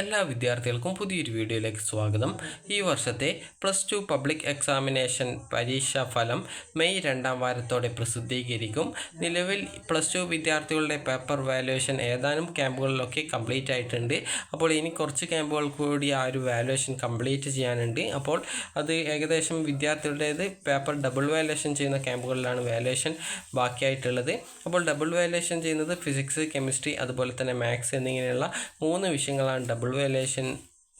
എല്ലാ വിദ്യാർത്ഥികൾക്കും പുതിയൊരു വീഡിയോയിലേക്ക് സ്വാഗതം. ഈ വർഷത്തെ പ്ലസ് ടു പബ്ലിക് എക്സാമിനേഷൻ പരീക്ഷാ ഫലം മെയ് രണ്ടാം വാരത്തോടെ പ്രസിദ്ധീകരിക്കും. നിലവിൽ പ്ലസ് ടു വിദ്യാർത്ഥികളുടെ പേപ്പർ വാലുവേഷൻ ഏതാനും ക്യാമ്പുകളിലൊക്കെ കംപ്ലീറ്റ് ആയിട്ടുണ്ട്. അപ്പോൾ ഇനി കുറച്ച് ക്യാമ്പുകൾ കൂടി ആ ഒരു വാലുവേഷൻ കംപ്ലീറ്റ് ചെയ്യാനുണ്ട്. അപ്പോൾ അത് ഏകദേശം വിദ്യാർത്ഥികളുടേത് പേപ്പർ ഡബിൾ വാലുവേഷൻ ചെയ്യുന്ന ക്യാമ്പുകളിലാണ് വാലുവേഷൻ ബാക്കിയായിട്ടുള്ളത്. അപ്പോൾ ഡബിൾ വാലുവേഷൻ ചെയ്യുന്നത് ഫിസിക്സ് കെമിസ്ട്രി അതുപോലെ തന്നെ മാത്സ് എന്നിങ്ങനെയുള്ള മൂന്ന് വിഷയങ്ങളാണ് ഡബിൾ വാലുവേഷൻ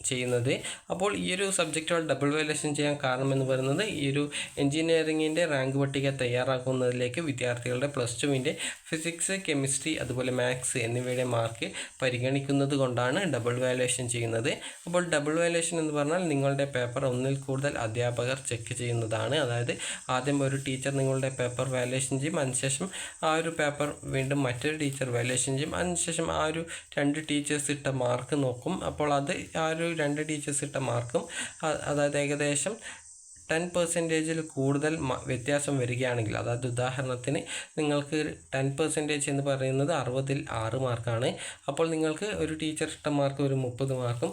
ചെയ്യുന്നത്. അപ്പോൾ ഈ ഒരു സബ്ജക്റ്റുകൾ ഡബിൾ വയലേഷൻ ചെയ്യാൻ കാരണമെന്ന് പറയുന്നത് ഈ ഒരു എഞ്ചിനീയറിങ്ങിന്റെ റാങ്ക് പട്ടിക തയ്യാറാക്കുന്നതിലേക്ക് വിദ്യാർത്ഥികളുടെ പ്ലസ് ടുവിന്റെ ഫിസിക്സ് കെമിസ്ട്രി അതുപോലെ മാത്സ് എന്നിവയുടെ മാർക്ക് പരിഗണിക്കുന്നത് കൊണ്ടാണ് ഡബിൾ വയലേഷൻ ചെയ്യുന്നത്. അപ്പോൾ ഡബിൾ വയലേഷൻ എന്ന് പറഞ്ഞാൽ നിങ്ങളുടെ പേപ്പർ ഒന്നിൽ കൂടുതൽ അധ്യാപകർ ചെക്ക് ചെയ്യുന്നതാണ്. അതായത് ആദ്യം ഒരു ടീച്ചർ നിങ്ങളുടെ പേപ്പർ വയലേഷൻ ചെയ്യും അതിനുശേഷം ആ ഒരു പേപ്പർ വീണ്ടും മറ്റൊരു ടീച്ചർ വയലേഷൻ ചെയ്യും അതിനുശേഷം ആ ഒരു രണ്ട് ടീച്ചേഴ്സ് ഇട്ട മാർക്ക് നോക്കും. അപ്പോൾ അത് ആ ഒരു രണ്ട് ടീച്ചേഴ്സ് ഇട്ട മാർക്കും അതായത് ഏകദേശം ടെൻ പെർസെന്റേജിൽ കൂടുതൽ വ്യത്യാസം വരികയാണെങ്കിൽ അതായത് ഉദാഹരണത്തിന് നിങ്ങൾക്ക് ടെൻ പെർസെന്റേജ് എന്ന് പറയുന്നത് അറുപതിൽ ആറ് മാർക്കാണ് അപ്പോൾ നിങ്ങൾക്ക് ഒരു ടീച്ചർ ഇട്ട മാർക്ക് ഒരു മുപ്പത് മാർക്കും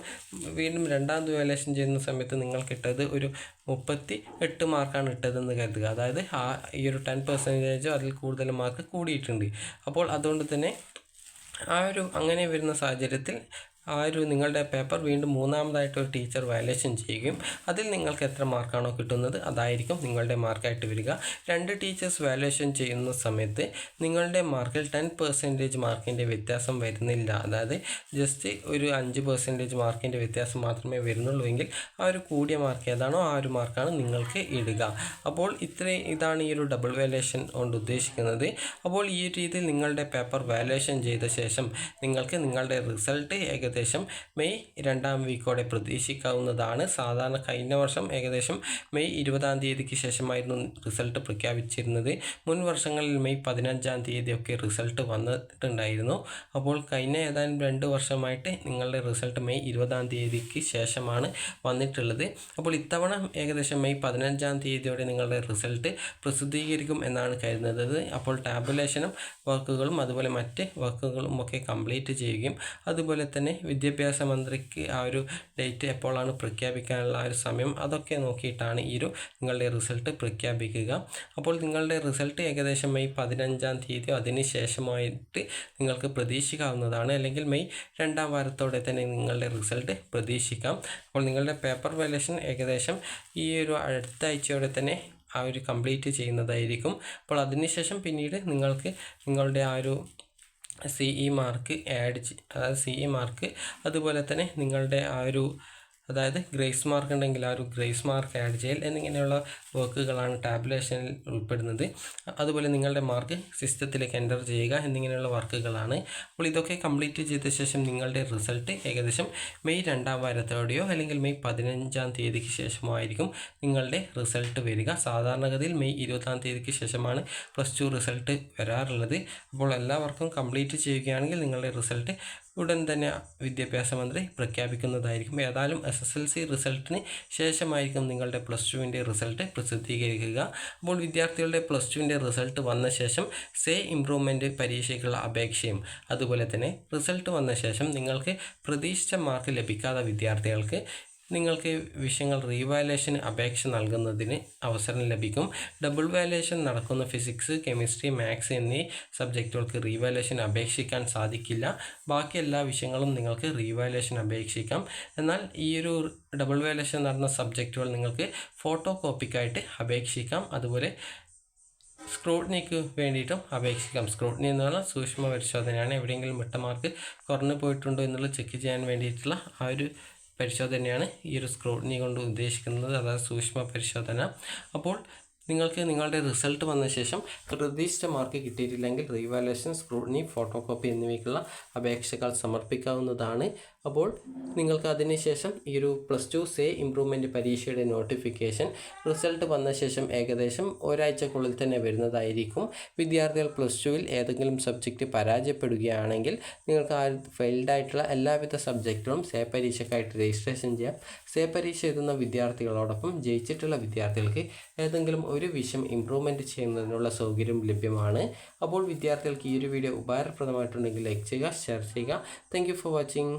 വീണ്ടും രണ്ടാം വാലേഷൻ ചെയ്യുന്ന സമയത്ത് നിങ്ങൾക്ക് ഇട്ടത് ഒരു മുപ്പത്തി എട്ട് മാർക്കാണ് ഇട്ടതെന്ന് കരുതുക. അതായത് ആ ഈ ഒരു ടെൻ പെർസെന്റേജോ അതിൽ കൂടുതൽ മാർക്ക് കൂടിയിട്ടുണ്ട്. അപ്പോൾ അതുകൊണ്ട് തന്നെ ആ ഒരു അങ്ങനെ വരുന്ന സാഹചര്യത്തിൽ ആ ഒരു നിങ്ങളുടെ പേപ്പർ വീണ്ടും മൂന്നാമതായിട്ട് ഒരു ടീച്ചർ വയലേഷൻ ചെയ്യുകയും അതിൽ നിങ്ങൾക്ക് എത്ര മാർക്കാണോ കിട്ടുന്നത് അതായിരിക്കും നിങ്ങളുടെ മാർക്കായിട്ട് വരിക. രണ്ട് ടീച്ചേഴ്സ് വാലുവേഷൻ ചെയ്യുന്ന സമയത്ത് നിങ്ങളുടെ മാർക്കിൽ ടെൻ പെർസെന്റേജ് മാർക്കിന്റെ വ്യത്യാസം വരുന്നില്ല. അതായത് ജസ്റ്റ് ഒരു അഞ്ച് പെർസെന്റേജ് മാർക്കിന്റെ വ്യത്യാസം മാത്രമേ വരുന്നുള്ളൂ എങ്കിൽ ആ ഒരു കൂടിയ മാർക്ക് ഏതാണോ ആ ഒരു മാർക്കാണ് നിങ്ങൾക്ക് ഇടുക. അപ്പോൾ ഇത്രയും ഇതാണ് ഈ ഒരു ഡബിൾ വാലുവേഷൻ കൊണ്ട് ഉദ്ദേശിക്കുന്നത്. അപ്പോൾ ഈ രീതിയിൽ നിങ്ങളുടെ പേപ്പർ വാലുവേഷൻ ചെയ്ത ശേഷം നിങ്ങൾക്ക് നിങ്ങളുടെ റിസൾട്ട് ഏകദേശം മെയ് രണ്ടാം വീക്കോടെ പ്രതീക്ഷിക്കാവുന്നതാണ്. സാധാരണ കഴിഞ്ഞ വർഷം ഏകദേശം മെയ് ഇരുപതാം തീയതിക്ക് ശേഷമായിരുന്നു റിസൾട്ട് പ്രഖ്യാപിച്ചിരുന്നത്. മുൻ വർഷങ്ങളിൽ മെയ് പതിനഞ്ചാം തീയതിയൊക്കെ റിസൾട്ട് വന്നിട്ടുണ്ടായിരുന്നു. അപ്പോൾ കഴിഞ്ഞ ഏതാനും രണ്ട് വർഷമായിട്ട് നിങ്ങളുടെ റിസൾട്ട് മെയ് ഇരുപതാം തീയതിക്ക് ശേഷമാണ് വന്നിട്ടുള്ളത്. അപ്പോൾ ഇത്തവണ ഏകദേശം മെയ് പതിനഞ്ചാം തീയതിയോടെ നിങ്ങളുടെ റിസൾട്ട് പ്രസിദ്ധീകരിക്കും എന്നാണ് കരുതുന്നത്. അപ്പോൾ ടാബുലേഷനും വർക്കുകളും അതുപോലെ മറ്റ് വർക്കുകളും ഒക്കെ കംപ്ലീറ്റ് ചെയ്യുകയും അതുപോലെ തന്നെ വിദ്യാഭ്യാസ മന്ത്രിക്ക് ആ ഒരു ഡേറ്റ് എപ്പോഴാണ് പ്രഖ്യാപിക്കാനുള്ള ആ ഒരു സമയം അതൊക്കെ നോക്കിയിട്ടാണ് ഈ ഒരു നിങ്ങളുടെ റിസൾട്ട് പ്രഖ്യാപിക്കുക. അപ്പോൾ നിങ്ങളുടെ റിസൾട്ട് ഏകദേശം മെയ് പതിനഞ്ചാം തീയതിയോ അതിന് ശേഷമായിട്ട് നിങ്ങൾക്ക് പ്രതീക്ഷിക്കാവുന്നതാണ്. അല്ലെങ്കിൽ മെയ് രണ്ടാം വാരത്തോടെ തന്നെ നിങ്ങളുടെ റിസൾട്ട് പ്രതീക്ഷിക്കാം. അപ്പോൾ നിങ്ങളുടെ പേപ്പർ വാലേഷൻ ഏകദേശം ഈ ഒരു അടുത്ത ആഴ്ചയോടെ തന്നെ ആ ഒരു കംപ്ലീറ്റ് ചെയ്യുന്നതായിരിക്കും. അപ്പോൾ അതിനുശേഷം പിന്നീട് നിങ്ങൾക്ക് നിങ്ങളുടെ ആ ഒരു സി ഇ മാർക്ക് ആഡ് അതായത് സി ഇ മാർക്ക് അതുപോലെ തന്നെ നിങ്ങളുടെ ആ ഒരു അതായത് ഗ്രേസ് മാർക്ക് ഉണ്ടെങ്കിൽ ആ ഒരു ഗ്രേസ് മാർക്ക് ആഡ് ചെയ്യൽ എന്നിങ്ങനെയുള്ള വർക്കുകളാണ് ടാബുലേഷനിൽ ഉൾപ്പെടുന്നത്. അതുപോലെ നിങ്ങളുടെ മാർക്ക് സിസ്റ്റത്തിലേക്ക് എന്റർ ചെയ്യുക എന്നിങ്ങനെയുള്ള വർക്കുകളാണ്. അപ്പോൾ ഇതൊക്കെ കംപ്ലീറ്റ് ചെയ്ത ശേഷം നിങ്ങളുടെ റിസൾട്ട് ഏകദേശം മെയ് രണ്ടാം വാരത്തോടെയോ അല്ലെങ്കിൽ മെയ് പതിനഞ്ചാം തീയതിക്ക് ശേഷമോ ആയിരിക്കും നിങ്ങളുടെ റിസൾട്ട് വരിക. സാധാരണഗതിയിൽ മെയ് ഇരുപതാം തീയതിക്ക് ശേഷമാണ് പ്ലസ് ടു റിസൾട്ട് വരാറുള്ളത്. അപ്പോൾ എല്ലാവർക്കും കംപ്ലീറ്റ് ചെയ്യുകയാണെങ്കിൽ നിങ്ങളുടെ റിസൾട്ട് ഉടൻ തന്നെ വിദ്യാഭ്യാസ മന്ത്രി പ്രഖ്യാപിക്കുന്നതായിരിക്കും. ഏതായാലും എസ് എസ് എൽ സി റിസൾട്ടിന് ശേഷമായിരിക്കും നിങ്ങളുടെ പ്ലസ് ടുവിന്റെ റിസൾട്ട് പ്രസിദ്ധീകരിക്കുക. അപ്പോൾ വിദ്യാർത്ഥികളുടെ പ്ലസ് ടുവിന്റെ റിസൾട്ട് വന്ന ശേഷം സേ ഇംപ്രൂവ്മെന്റ് പരീക്ഷയ്ക്കുള്ള അപേക്ഷയും അതുപോലെ തന്നെ റിസൾട്ട് വന്ന ശേഷം നിങ്ങൾക്ക് പ്രതീക്ഷിച്ച മാർക്ക് ലഭിക്കാത്ത വിദ്യാർത്ഥികൾക്ക് നിങ്ങൾക്ക് വിഷയങ്ങൾ റീവാലുവേഷൻ അപേക്ഷ നൽകുന്നതിന് അവസരം ലഭിക്കും. ഡബിൾ വാലുവേഷൻ നടക്കുന്ന ഫിസിക്സ് കെമിസ്ട്രി മാത്സ് എന്നീ സബ്ജക്റ്റുകൾക്ക് റീവാലുവേഷൻ അപേക്ഷിക്കാൻ സാധിക്കില്ല. ബാക്കി എല്ലാ വിഷയങ്ങളും നിങ്ങൾക്ക് റീവാലുവേഷൻ അപേക്ഷിക്കാം. എന്നാൽ ഈ ഒരു ഡബിൾ വാലുവേഷൻ നടന്ന സബ്ജക്റ്റുകൾ നിങ്ങൾക്ക് ഫോട്ടോ കോപ്പിക്കായിട്ട് അപേക്ഷിക്കാം. അതുപോലെ സ്ക്രൂട്ടിനിക്ക് വേണ്ടിയിട്ടും അപേക്ഷിക്കാം. സ്ക്രൂട്ടിനി എന്ന് പറഞ്ഞാൽ സൂക്ഷ്മ പരിശോധനയാണ്. എവിടെയെങ്കിലും വിട്ട മാർക്ക് കുറഞ്ഞു പോയിട്ടുണ്ടോ എന്നുള്ളത് ചെക്ക് ചെയ്യാൻ വേണ്ടിയിട്ടുള്ള ആ ഒരു പരിശോധനയാണ് ഈ ഒരു സ്ക്രൂട്ടിനി കൊണ്ട് ഉദ്ദേശിക്കുന്നത്. അതായത് സൂക്ഷ്മ പരിശോധന. അപ്പോൾ നിങ്ങൾക്ക് നിങ്ങളുടെ റിസൾട്ട് വന്ന ശേഷം പ്രതീക്ഷിച്ച മാർക്ക് കിട്ടിയിട്ടില്ലെങ്കിൽ റീവാലുവേഷൻ സ്ക്രൂട്ടിനി ഫോട്ടോ കോപ്പി എന്നിവയ്ക്കുള്ള അപേക്ഷകൾ സമർപ്പിക്കാവുന്നതാണ്. അപ്പോൾ നിങ്ങൾക്ക് അതിനുശേഷം ഈ ഒരു പ്ലസ് ടു സേ ഇംപ്രൂവ്മെന്റ് പരീക്ഷയുടെ നോട്ടിഫിക്കേഷൻ റിസൾട്ട് വന്ന ശേഷം ഏകദേശം ഒരാഴ്ചക്കുള്ളിൽ തന്നെ വരുന്നതായിരിക്കും. വിദ്യാർത്ഥികൾ പ്ലസ് ടുവിൽ ഏതെങ്കിലും സബ്ജക്റ്റ് പരാജയപ്പെടുകയാണെങ്കിൽ നിങ്ങൾക്ക് ആ ഫെയിൽഡ് ആയിട്ടുള്ള എല്ലാവിധ സബ്ജക്റ്റുകളും സേ പരീക്ഷയ്ക്കായിട്ട് രജിസ്ട്രേഷൻ ചെയ്യാം. സേ പരീക്ഷ എഴുതുന്ന വിദ്യാർത്ഥികളോടൊപ്പം ജയിച്ചിട്ടുള്ള വിദ്യാർത്ഥികൾക്ക് ഏതെങ്കിലും ഒരു വിഷയം ഇമ്പ്രൂവ്മെന്റ് ചെയ്യുന്നതിനുള്ള സൗകര്യം ലഭ്യമാണ്. അപ്പോൾ വിദ്യാർത്ഥികൾക്ക് ഈ ഒരു വീഡിയോ ഉപകാരപ്രദമായിട്ടുണ്ടെങ്കിൽ ലൈക്ക് ചെയ്യുക ഷെയർ ചെയ്യുക. Thank for watching.